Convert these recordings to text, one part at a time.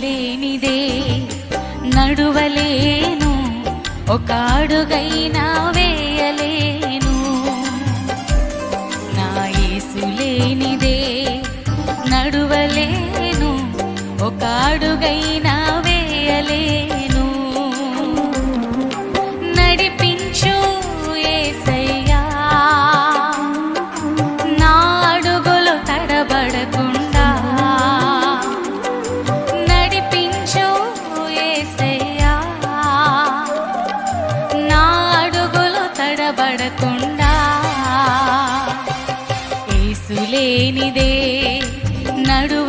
లేనిదే నడువలేను. ఒక అడుగైనా వేయలేను. నా యేసులేనిదే నడువలేను. ఒక అడుగైనా వేయలేను.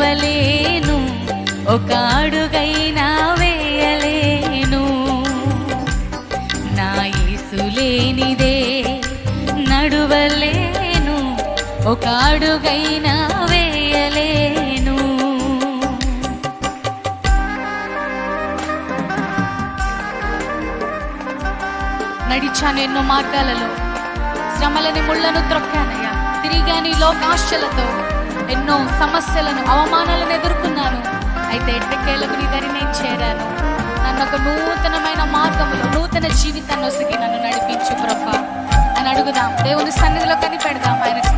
నడువలేను ఒక అడుగైనా వేయలేను. నా ఇసులేనిదే నడువలేను. ఒక అడుగైనా వేయలేను. నడిచాను ఎన్నో మార్గాలలో. శ్రమలని ముళ్ళను త్రొక్కానయ్యా. తిరిగాని లోకాశలతో. ఎన్నో సమస్యలను అవమానాలను ఎదుర్కొన్నాను. అయితే ఎట్టకేలకు నీ దరి నేను చేరాను. నన్ను ఒక నూతనమైన మార్గంలో నూతన జీవితాన్ని వసిగి నన్ను నడిపించు ప్రభా. అని అడుగుదాం. దేవుని సన్నిధిలో కనిపెడదాం. ఆయన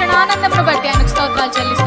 రక్షణ ఆనందమును బట్టి ఆయనకు స్తోత్రాలు చెల్లిస్తూ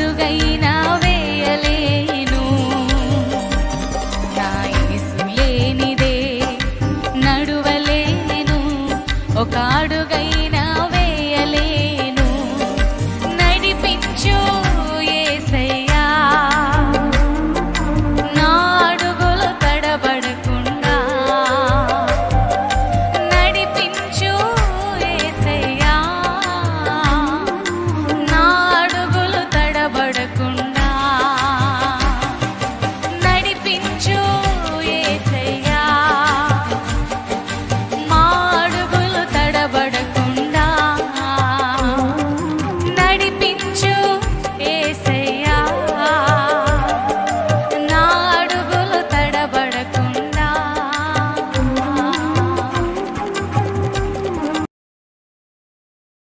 తోడుగైనా వేయలే.